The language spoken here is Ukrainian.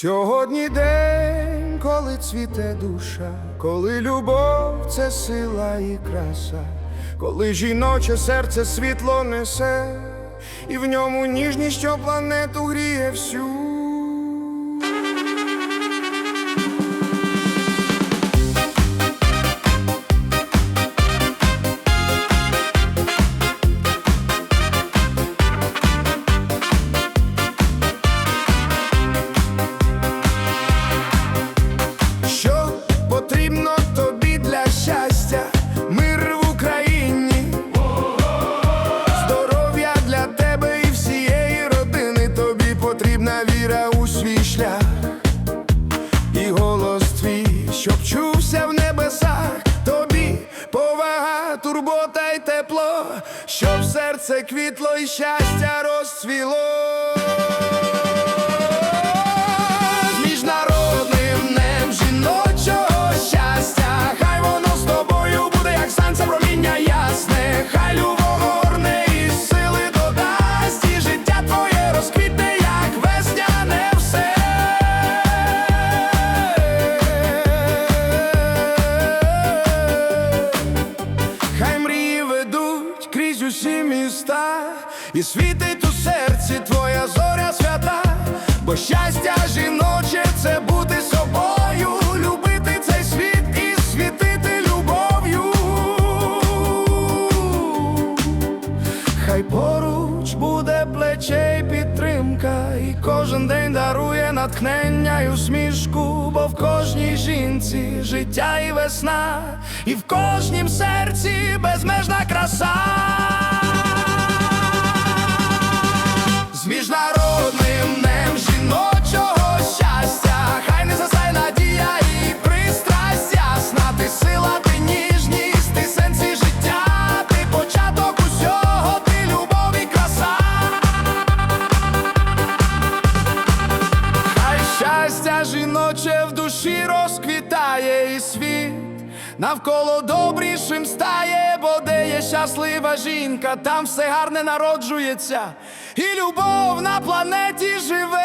Сьогодні день, коли цвіте душа, коли любов це сила і краса, коли жіноче серце світло несе, і в ньому ніжність, що планету гріє всю. Щоб чувся в небесах. Тобі повага, турбота й тепло, щоб серце квітло і щастя розцвіло. Усі міста, і світить у серці твоя зоря свята, бо щастя жіноче це бути собою, любити цей світ і світити любов'ю. Хай поруч буде плече й підтримка, і кожен день дарує натхнення й усмішку, бо в кожній жінці життя і весна, і в кожнім серці безмежна краса. В душі розквітає і світ. Навколо добрішим стає, бо де є щаслива жінка, там все гарне народжується, і любов на планеті живе.